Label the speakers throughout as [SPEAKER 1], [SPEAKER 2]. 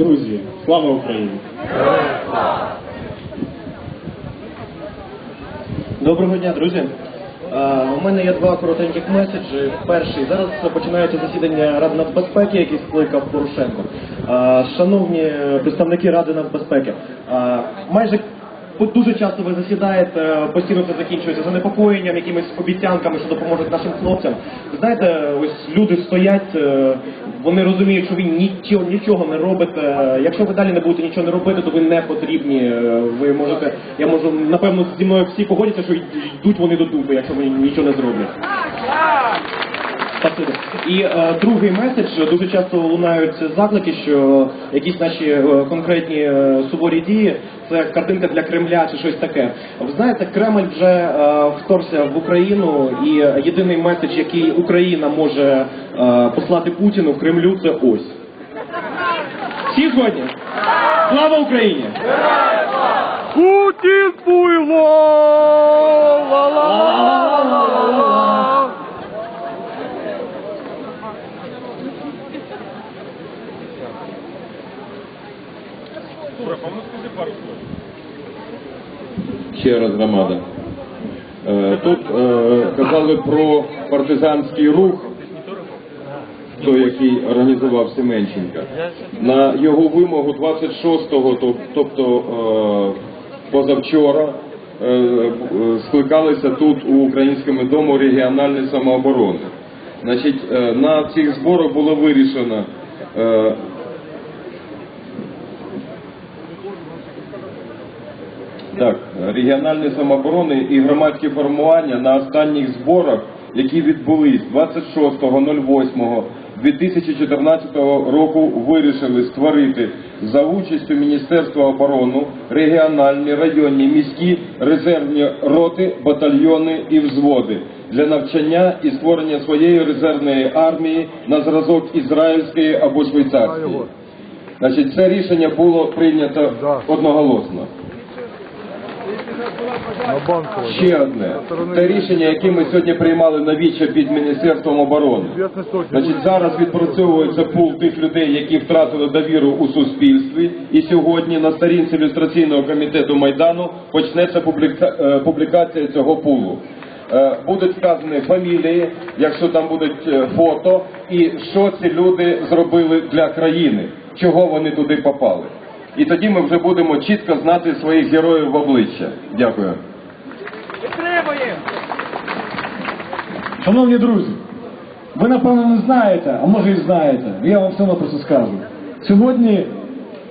[SPEAKER 1] Друзі, слава Україні! Доброго дня, друзі. Е, У мене є два коротеньких меседжі. Перший зараз починається засідання Ради нацбезпеки, яке скликав Порошенко. Е, Шановні представники Ради нацбезпеки, е, майже дуже часто ви засідаєте, постійно це закінчується занепокоєнням, якимись обіцянками, що допоможуть нашим хлопцям. Знаєте, ось люди стоять, е, вони розуміють, що ви нічого, нічого не робите. Якщо ви далі не будете нічого не робити, то ви не потрібні. Е, Ви можете, я можу, напевно, зі мною всі погодяться, що йдуть вони до дупи, якщо вони нічого не зроблять. Спасибі. І е, другий меседж дуже часто лунають заклики, що якісь наші е, конкретні е, суворі дії це картинка для Кремля чи щось таке. Ви знаєте, Кремль вже е, вторгся в Україну, і єдиний меседж, який Україна може е, послати Путіну в Кремлю, це ось. Всі згодні? Слава Україні!
[SPEAKER 2] Путін буйло! Ла-ла-ла-ла-ла-ла!
[SPEAKER 3] Ще раз громада. Е, Тут е, казали про партизанський рух, той, який організував Семенченка. На його вимогу 26-го, тобто е, позавчора, скликалися тут у Українському дому регіональної самооборони. Значить, на цих зборах було вирішено е, Так, регіональні самооборони і громадські формування на останніх зборах, які відбулись 26.08.2014 року, вирішили створити за участю Міністерства оборони регіональні, районні, міські резервні роти, батальйони і взводи для навчання і створення своєї резервної армії на зразок ізраїльської або швейцарської. Значить, це рішення було прийнято одноголосно.
[SPEAKER 2] На.
[SPEAKER 3] Ще одне. Це рішення, яке ми сьогодні приймали навіче під Міністерством оборони. Значить, зараз відпрацьовується пул тих людей, які втратили довіру у суспільстві. І сьогодні на сторінці ілюстраційного комітету Майдану почнеться е, публікація цього пулу. Е, Будуть вказані фамілії, якщо там будуть е, фото, і що ці люди зробили для країни, чого вони туди попали. І тоді ми вже будемо чітко знати своїх героїв в обличчя. Дякую.
[SPEAKER 4] Шановні друзі, ви напевно не знаєте, а може і знаєте, я вам все одно просто скажу. Сьогодні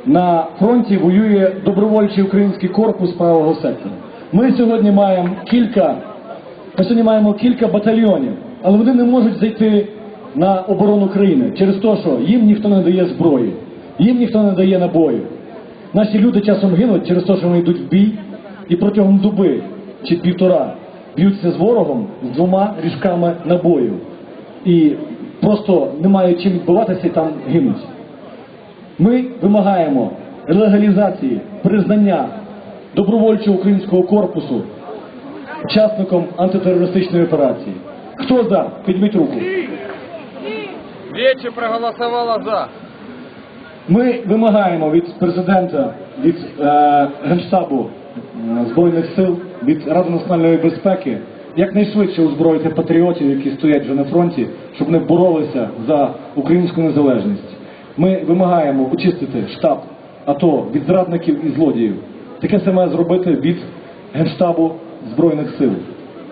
[SPEAKER 4] на фронті воює добровольчий український корпус правого сектора. Ми сьогодні маємо кілька, ми сьогодні маємо кілька батальйонів, але вони не можуть зайти на оборону країни через те, що їм ніхто не дає зброї, їм ніхто не дає набою. Наші люди часом гинуть через те, що вони йдуть в бій і протягом доби чи півтора б'ються з ворогом з двома ріжками набою. І просто немає чим відбуватися і там гинуть. Ми вимагаємо легалізації признання добровольчого українського корпусу учасником антитерористичної операції. Хто за? Підміть руку.
[SPEAKER 2] Вече проголосувала за.
[SPEAKER 4] Ми вимагаємо від президента, від е, Генштабу е, Збройних сил, від Ради національної безпеки якнайшвидше озброїти патріотів, які стоять вже на фронті, щоб вони боролися за українську незалежність. Ми вимагаємо очистити штаб АТО від зрадників і злодіїв. Таке саме зробити від Генштабу Збройних сил.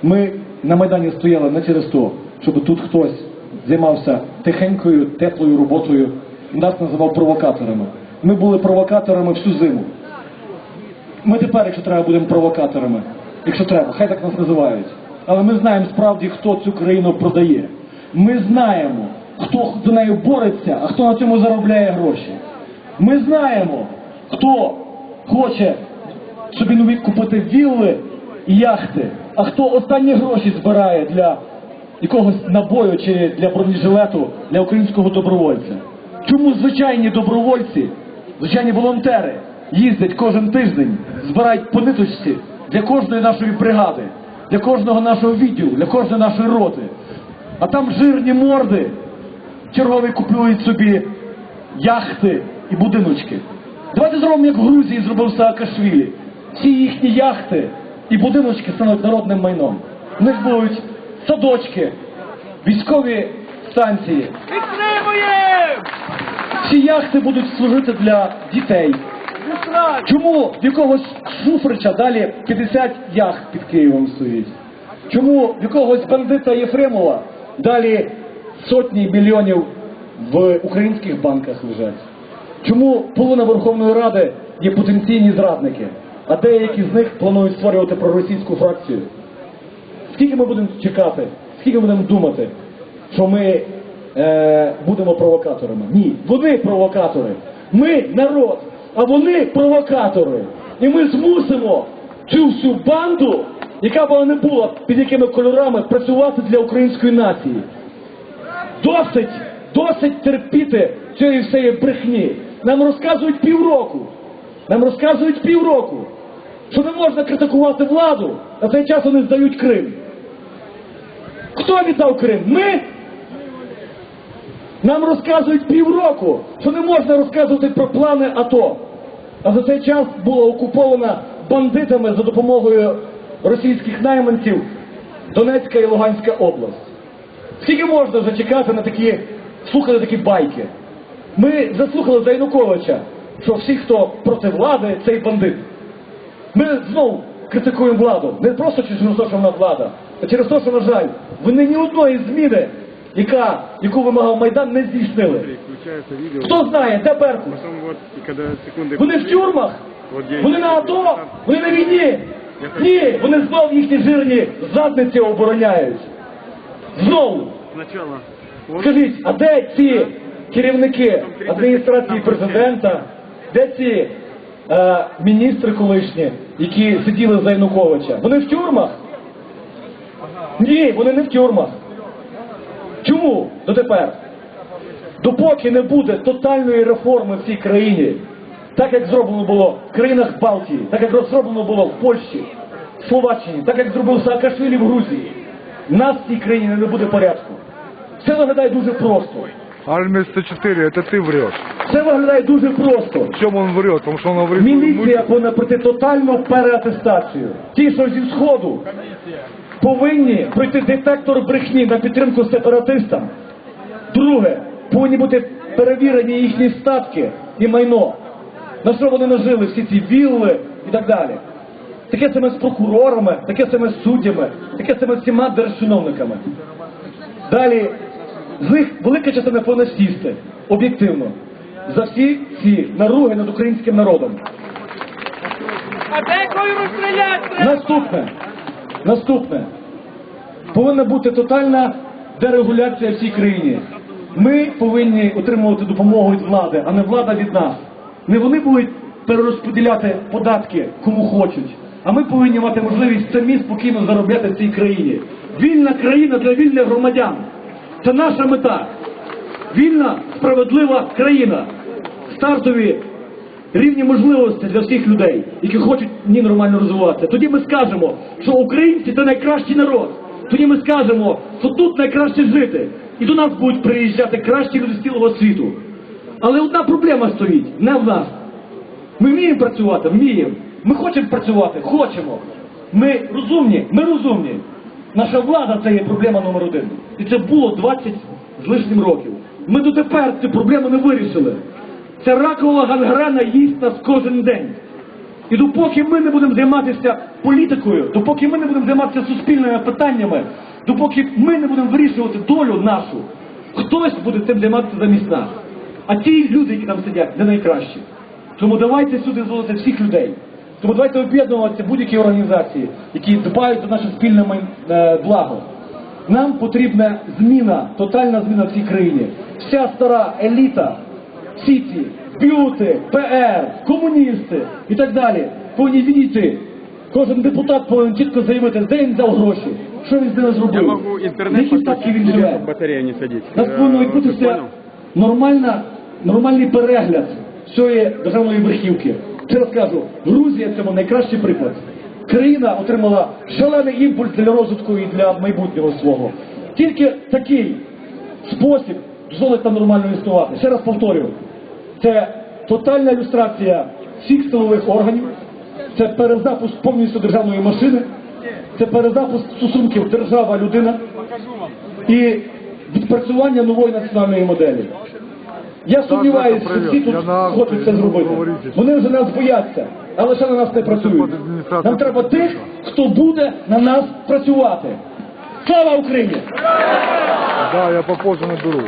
[SPEAKER 4] Ми на Майдані стояли не через то, щоб тут хтось займався тихенькою, теплою роботою нас називав провокаторами. Ми були провокаторами всю зиму. Ми тепер, якщо треба, будемо провокаторами. Якщо треба, хай так нас називають. Але ми знаємо справді, хто цю країну продає. Ми знаємо, хто до неї бореться, а хто на цьому заробляє гроші. Ми знаємо, хто хоче собі нові купити вілли і яхти, а хто останні гроші збирає для якогось набою чи для бронежилету для українського добровольця. Чому звичайні добровольці, звичайні волонтери їздять кожен тиждень, збирають по ниточці для кожної нашої бригади, для кожного нашого відділу, для кожної нашої роти. А там жирні морди чергові купують собі яхти, і будиночки. Давайте зробимо, як в Грузії зробив Саакашвілі. Всі їхні яхти і будиночки стануть народним майном. В них будуть садочки, військові станції. Всі яхти будуть служити для дітей. Чому в якогось Шуфрича далі 50 яхт під Києвом стоїть? Чому в якогось бандита Єфремова далі сотні мільйонів в українських банках лежать? Чому половина Верховної Ради є потенційні зрадники, а деякі з них планують створювати проросійську фракцію? Скільки ми будемо чекати? Скільки ми будемо думати, що ми е, будемо провокаторами? Ні, вони провокатори. Ми народ, а вони провокатори. І ми змусимо цю всю банду, яка б не була під якими кольорами, працювати для української нації. Досить, досить терпіти цієї всієї брехні. Нам розказують півроку. Нам розказують півроку, що не можна критикувати владу, а цей час вони здають Крим. Хто віддав Крим? Ми? Нам розказують півроку, що не можна розказувати про плани АТО. А за цей час була окупована бандитами за допомогою російських найманців Донецька і Луганська область. Скільки можна вже чекати на такі, слухати такі байки? Ми заслухали за Януковича, що всі, хто проти влади, цей бандит. Ми знову критикуємо владу. Не просто через те, що вона влада, а через те, що, на жаль, вони ні одної зміни, яка, яку вимагав Майдан, не здійснили. Хто знає, де Беркут? Вони в тюрмах? Вони на АТО? Вони на війні? Ні, вони знов їхні жирні задниці обороняють. Знову. Скажіть, а де ці керівники адміністрації президента, де ці е, міністри колишні, які сиділи за Януковича? Вони в тюрмах? Ні, вони не в тюрмах. Чому дотепер? Допоки не буде тотальної реформи в цій країні, так як зроблено було в країнах Балтії, так як зроблено було в Польщі, в Словаччині, так як зробив Саакашвілі в Грузії, в нас в цій країні не буде порядку. Це виглядає дуже просто.
[SPEAKER 2] Армия 104, это ты врешь.
[SPEAKER 4] Це виглядає дуже просто.
[SPEAKER 2] В чем он врет? Потому что он говорит...
[SPEAKER 4] Міліція повинна пройти тотальну переатестацію. Ті, що зі сходу, повинні пройти детектор брехні на підтримку сепаратистам. Друге, повинні бути перевірені їхні статки і майно. На що вони нажили всі ці вілли і так далі. Таке саме з прокурорами, таке саме з суддями, таке саме з всіма держчиновниками. Далі, з них велика частина повинна сісти, об'єктивно, за всі ці наруги над українським народом.
[SPEAKER 5] А деколи розстріляти.
[SPEAKER 4] Наступне. Наступне. Повинна бути тотальна дерегуляція в цій країні. Ми повинні отримувати допомогу від влади, а не влада від нас. Не вони будуть перерозподіляти податки кому хочуть, а ми повинні мати можливість самі спокійно заробляти в цій країні. Вільна країна для вільних громадян. Це наша мета. Вільна, справедлива країна. Стартові рівні можливості для всіх людей, які хочуть в ній нормально розвиватися. Тоді ми скажемо, що українці це найкращий народ. Тоді ми скажемо, що тут найкраще жити. І до нас будуть приїжджати кращі люди з цілого світу. Але одна проблема стоїть, не в нас. Ми вміємо працювати, вміємо. Ми хочемо працювати, хочемо. Ми розумні, ми розумні. Наша влада це є проблема номер один. І це було 20 з лишнім років. Ми дотепер цю проблему не вирішили. Ця ракова гангрена їсть нас кожен день. І допоки ми не будемо займатися політикою, допоки ми не будемо займатися суспільними питаннями, допоки ми не будемо вирішувати долю нашу, хтось буде цим займатися замість нас. А ті люди, які там сидять, не найкращі. Тому давайте сюди зводити всіх людей. Тому давайте об'єднуватися будь-які організації, які дбають за наше спільне е, благо. Нам потрібна зміна, тотальна зміна в цій країні. Вся стара еліта, всі ці б'юти, ПР, комуністи і так далі повинні відійти. Кожен депутат повинен чітко заявити, де він взяв гроші, що він з ними зробив, які статки він живе.
[SPEAKER 2] чтобы батарея не садить.
[SPEAKER 4] У нас повинен
[SPEAKER 2] Э,
[SPEAKER 4] відбутися нормальна, нормальний перегляд цієї державної верхівки. Ще раз кажу, Грузія цьому найкращий приклад. Країна отримала шалений імпульс для розвитку і для майбутнього свого. Тільки такий спосіб дозволить нам нормально існувати. Ще раз повторюю, це тотальна ілюстрація всіх силових органів, це перезапуск повністю державної машини, це перезапуск стосунків держава-людина і відпрацювання нової національної моделі. Я сумніваюся, що всі тут хочуть це зробити. Вони вже нас бояться, але ще на нас не працюють. Нам треба тих, хто буде на нас працювати. Слава Україні!
[SPEAKER 2] Да, я попозже наберу.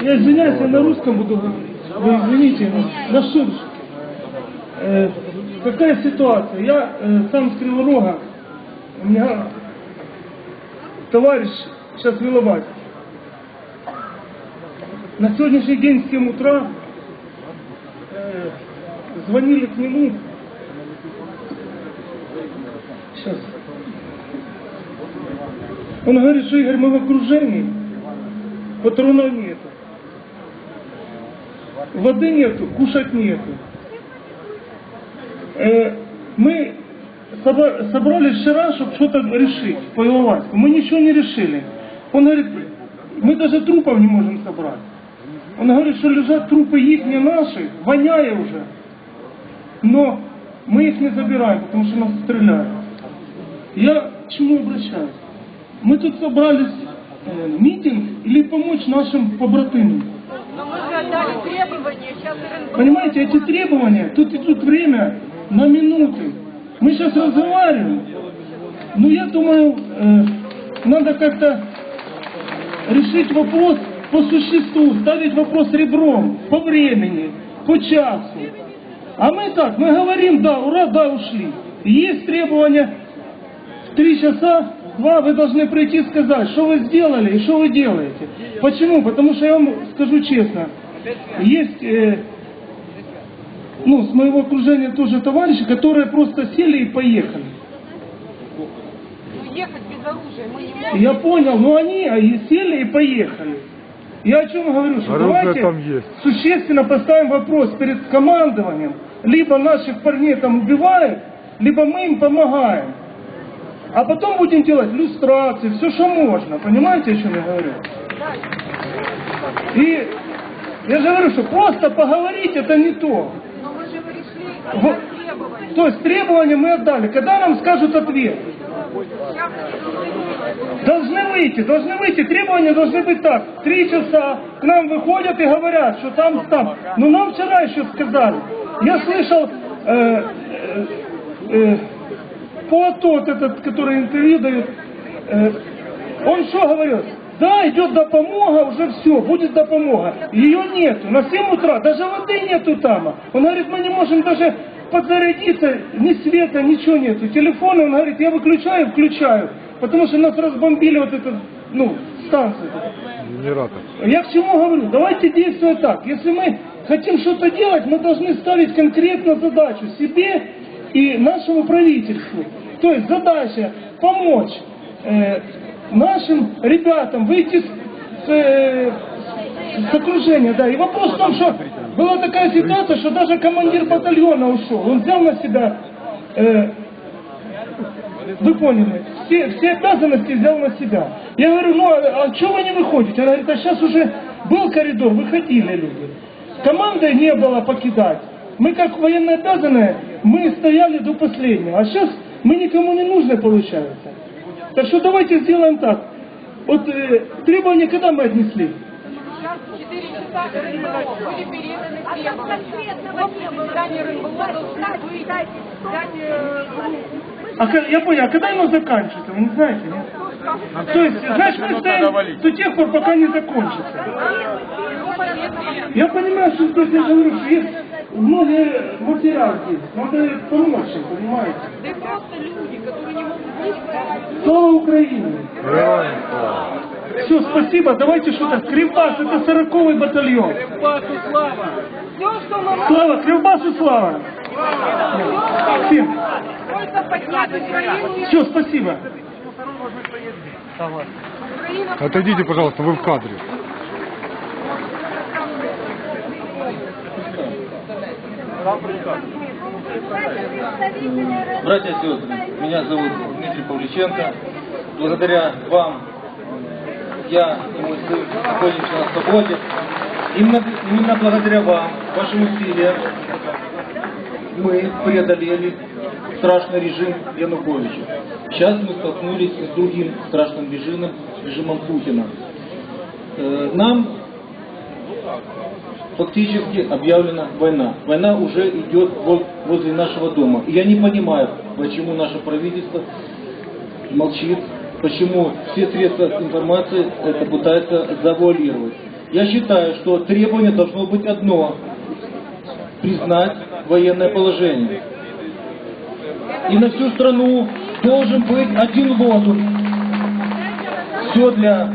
[SPEAKER 5] Я извиняюсь, я на русском буду говорить. Вы извините, на шурш. Э, какая ситуация? Я э, сам с Криворога, у меня товарищ сейчас в Иловайске. На сегодняшний день в 7 утра э, звонили к нему. Сейчас. Он говорит, что Игорь, мы в окружении, патронов нету. Воды нету, кушать нету. Э, мы собра- собрались вчера, чтобы что-то решить по Иловайску. Мы ничего не решили. Он говорит, мы даже трупов не можем собрать. Он говорит, что лежат трупы их, не наши, воняя уже. Но мы их не забираем, потому что нас стреляют. Я к чему обращаюсь? Мы тут собрались э, митинг или помочь нашим побратимам.
[SPEAKER 6] Но мы же отдали требования, сейчас РНБО...
[SPEAKER 5] Понимаете, эти требования, тут идут время на минуты. Мы сейчас разговариваем. Ну, я думаю, э, надо как-то решить вопрос по существу, ставить вопрос ребром, по времени, по часу. А мы так, мы говорим, да, ура, да, ушли. И Есть требования в три часа, два, вы должны прийти и сказать, что вы сделали и что вы делаете. Почему? Потому что я вам скажу честно, есть, э, ну, с моего окружения тоже товарищи, которые просто сели и поехали.
[SPEAKER 6] Ехать без оружия мы не можем.
[SPEAKER 5] Я понял, но они а, и сели и поехали. Я о чем говорю, что
[SPEAKER 2] Оружие
[SPEAKER 5] давайте
[SPEAKER 2] там есть.
[SPEAKER 5] существенно поставим вопрос перед командованием. Либо наших парней там убивают, либо мы им помогаем. А потом будем делать люстрации, все, что можно. Понимаете, о чем я говорю? И я же говорю, что просто поговорить это не то.
[SPEAKER 6] Но мы же пришли
[SPEAKER 5] Вот.
[SPEAKER 6] требования.
[SPEAKER 5] То есть требования мы отдали. Когда нам скажут ответ?
[SPEAKER 6] Должны
[SPEAKER 5] выйти, должны выйти, требования должны быть так. Три часа к нам выходят и говорят, что там, там. Ну нам вчера еще сказали. Я слышал, э, э, э, по тот этот, который интервью дает, э, он что говорил? Да, идет допомога, уже все, будет допомога. Ее нету. На 7 утра даже воды нету там. Он говорит, мы не можем даже подзарядиться, ни света, ничего нету. Телефон, он говорит, я выключаю, включаю. Потому что нас разбомбили вот эту, ну, станцию.
[SPEAKER 2] Генератор.
[SPEAKER 5] Я к чему говорю? Давайте действовать так. Если мы хотим что-то делать, мы должны ставить конкретно задачу себе и нашему правительству. То есть задача помочь э, нашим ребятам выйти с, э, с окружения. Да. И вопрос в том, что была такая ситуация, что даже командир батальона ушел. Он взял на себя э, вы поняли, все, все обязанности взял на себя. Я говорю, ну а, а что вы не выходите? Она говорит, а сейчас уже был коридор, выходили люди. Команды не было покидать. Мы как военнообязанные, мы стояли до последнего. А сейчас мы никому не нужны получается. Так что давайте сделаем так. Вот э, требования когда мы отнесли?
[SPEAKER 6] Сейчас 4 часа РНБО были переданы требования. Вот здание РНБО должны выйти, взять э, группу.
[SPEAKER 5] А ка- я понял, а когда оно заканчивается, вы не знаете, нет? То есть, знаешь, мы стоим до тех пор, пока не закончится. Я понимаю, что здесь я говорю, что есть много материал здесь. Надо помочь им, понимаете?
[SPEAKER 6] Да и просто люди, которые не могут выйти.
[SPEAKER 5] Слава Украине!
[SPEAKER 2] Реально.
[SPEAKER 5] Все, спасибо. Давайте что-то. Кривбас, это 40 батальон.
[SPEAKER 6] Все, что нам
[SPEAKER 5] Слава, Кривбас и Слава. Всем.
[SPEAKER 6] только поднять Украину.
[SPEAKER 5] Все, спасибо.
[SPEAKER 6] Украина
[SPEAKER 2] Отойдите, пожалуйста, вы в кадре.
[SPEAKER 7] Братья и сестры, меня зовут Дмитрий Павличенко. Благодаря вам я и мой сын находимся на свободе. Именно, именно благодаря вам вашим усилиям мы преодолели страшный режим Януковича. Сейчас мы столкнулись с другим страшным режимом, режимом Путина. Э, Нам фактически объявлена война. Война уже идет вот возле нашего дома. И я не понимаю, почему наше правительство молчит, почему все средства информации это пытаются завуалировать. Я считаю, что требование должно быть одно – признать военное положение. И на всю страну должен быть один лозунг. Все для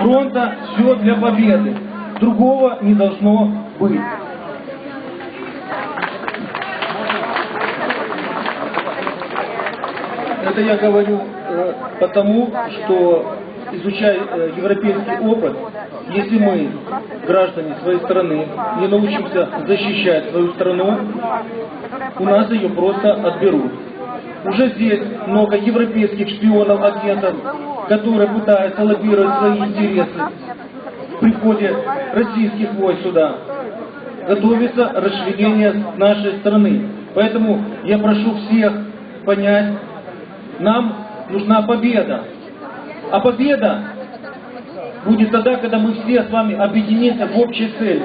[SPEAKER 7] фронта, все для победы. Другого не должно быть. Это я говорю э, потому, что изучая э, европейский опыт, если мы, граждане своей страны, не научимся защищать свою страну, у нас ее просто отберут. Уже здесь много европейских шпионов, агентов, которые пытаются лоббировать свои интересы при входе российских войск сюда. Готовится расширение нашей страны. Поэтому я прошу всех понять, нам нужна победа. А победа будет тогда, когда мы все с вами объединимся в общей цели.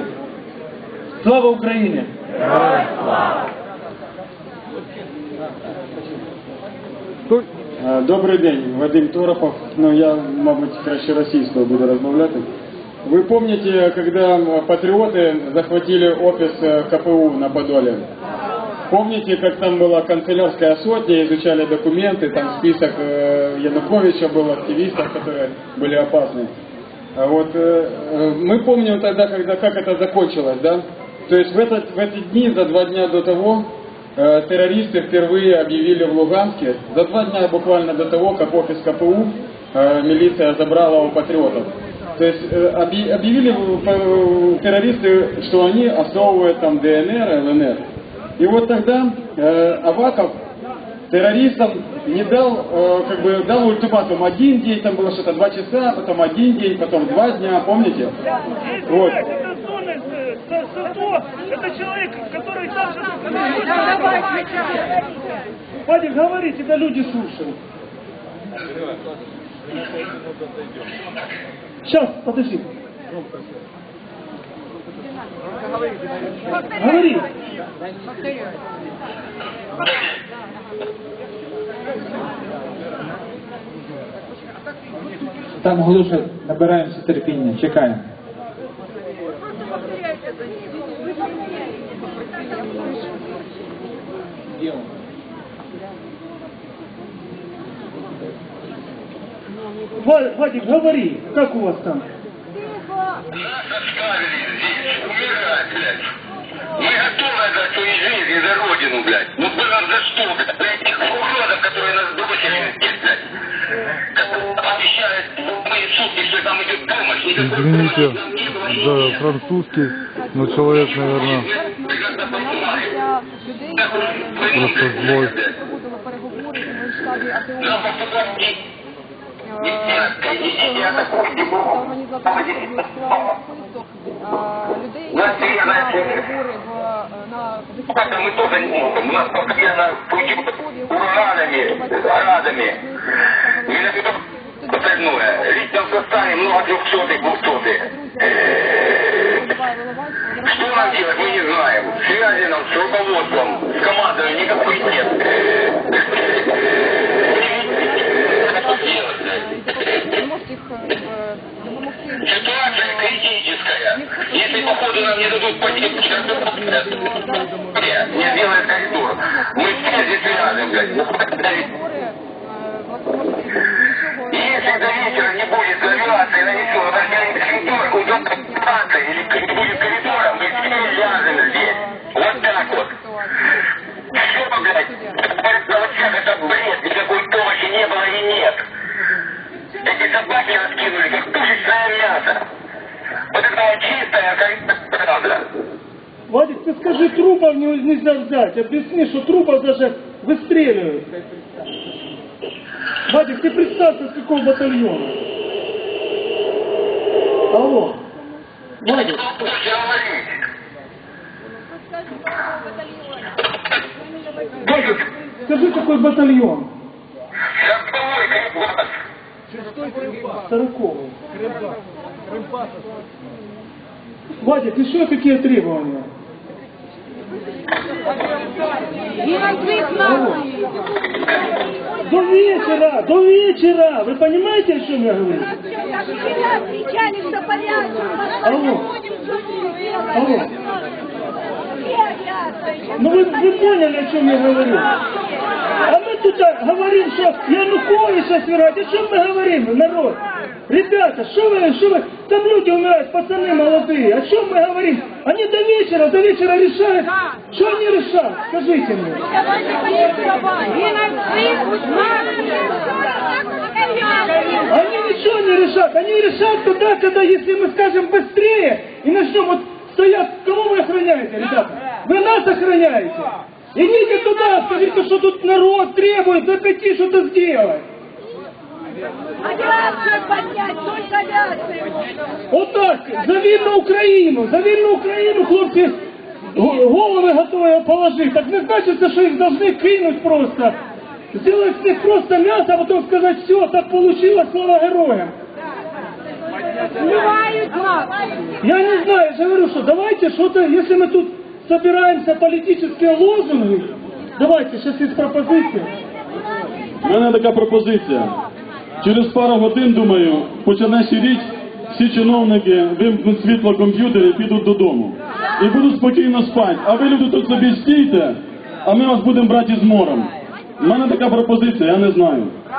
[SPEAKER 7] Слава Украине!
[SPEAKER 8] Е, Добрий день, Вадим Торопов. Ну я, мабуть, краще російською буду розмовляти. Ви пам'ятаєте, коли патріоти захватили офіс е, КПУ на Подоле? Помните, как там была канцелярская сотня, изучали документы, там список э, Януковича был, активистов, которые были опасны. А вот э, э, мы помним тогда, когда, как это закончилось, да? То есть в, этот, в эти дни, за два дня до того, э, террористы впервые объявили в Луганске, за два дня буквально до того, как офис КПУ э, милиция забрала у патриотов. То есть э, объ- объявили э, террористы, что они основывают там ДНР, ЛНР. И вот тогда э, Аваков террористам не дал, э, как бы дал ультиматум один день, там было что-то два часа, потом один день, потом два дня, помните? Вот.
[SPEAKER 5] Э, это человек, который там же... Вадик, говори, тебя люди слушают. Сейчас, подожди. Говори.
[SPEAKER 9] Там глуше набираємося терпіння, чекаємо.
[SPEAKER 5] Вадик, говори, как у вас там?
[SPEAKER 10] Нас оставили здесь умирать, блядь. Мы готовы отдать свою жизнь за родину, блядь. Ну было за что, блядь? За этих уродов, которые нас бросили здесь, блядь. Которые обещают мои сутки, что там идет помощь.
[SPEAKER 2] Извините
[SPEAKER 10] нам
[SPEAKER 2] за французский, но человек, наверное, просто злой.
[SPEAKER 10] Нам поступать не...
[SPEAKER 6] Е, Також організація об'єднала список е, людей, які на переговори в е, на
[SPEAKER 10] Это мы тоже не можем. У нас постоянно путем ураганами, радами. И на все остальное. В личном составе много трехсотых, двухсотых. Что нам делать, мы не знаем. Связи нам с руководством, с командой никакой нет. Ситуация критическая. Если походу нам не дадут пойти, не сделает коридор. Мы все здесь связаны, блядь. Ну, Если до вечера не будет навигации на ничего, даже коридор, удобно или не будет коридора, мы все ляжем здесь. Вот так вот. Все, блядь, на это бред, никакой помощи не было и нет. Эти собаки раскинули, как пушечное мясо. Вот это вот чистая коридор, правда.
[SPEAKER 5] Вадик, ты скажи, трупов не- нельзя взять. Объясни, что трупов даже выстреливают. Вадик, ты представься, с какого батальона. Алло. Вадик? Вадик, скажи, какой батальон?
[SPEAKER 10] Шестовой Кривбас.
[SPEAKER 5] Сороковый. Вадик, еще какие требования? До вечера, до вечера. Вы понимаете, о чем я говорю?
[SPEAKER 6] кричали, что порядок.
[SPEAKER 5] Алло. Алло.
[SPEAKER 6] Алло.
[SPEAKER 5] Ну вы, вы поняли, о чем я говорю? А мы тут а, говорим, что Януковича свергать. О чем мы говорим, народ? Ребята, что вы, что вы, там люди умирают, пацаны молодые. О чем мы говорим? Они до вечера, до вечера решают. Что они решают? Скажите мне. Они ничего не решат. Они решат тогда, когда, если мы скажем быстрее и начнем вот стоять, кого вы охраняете, ребята? Вы нас охраняете. Идите туда, скажите, что тут народ требует за пяти что-то сделать.
[SPEAKER 6] Авиацию поднять, только авиацию можно.
[SPEAKER 5] Отак, за вільну Україну, за вільну Україну, хлопці, голови готові положити. Так не значить, що їх должны кинуть просто. Сделать з них просто м'ясо, а потім сказати, все, так получилось, слава героям.
[SPEAKER 6] Нас.
[SPEAKER 5] Я не знаю, я говорю, что давайте что-то, если мы тут собираемся политические лозунги, давайте, сейчас есть пропозиция.
[SPEAKER 11] У мене така пропозиція. Через пару годин, думаю, почне сіріть, всі чиновники вимкнуть світло комп'ютери і підуть додому. І будуть спокійно спати. А ви люди тут собі стійте, а ми вас будемо брати із мором. У мене така пропозиція, я не знаю.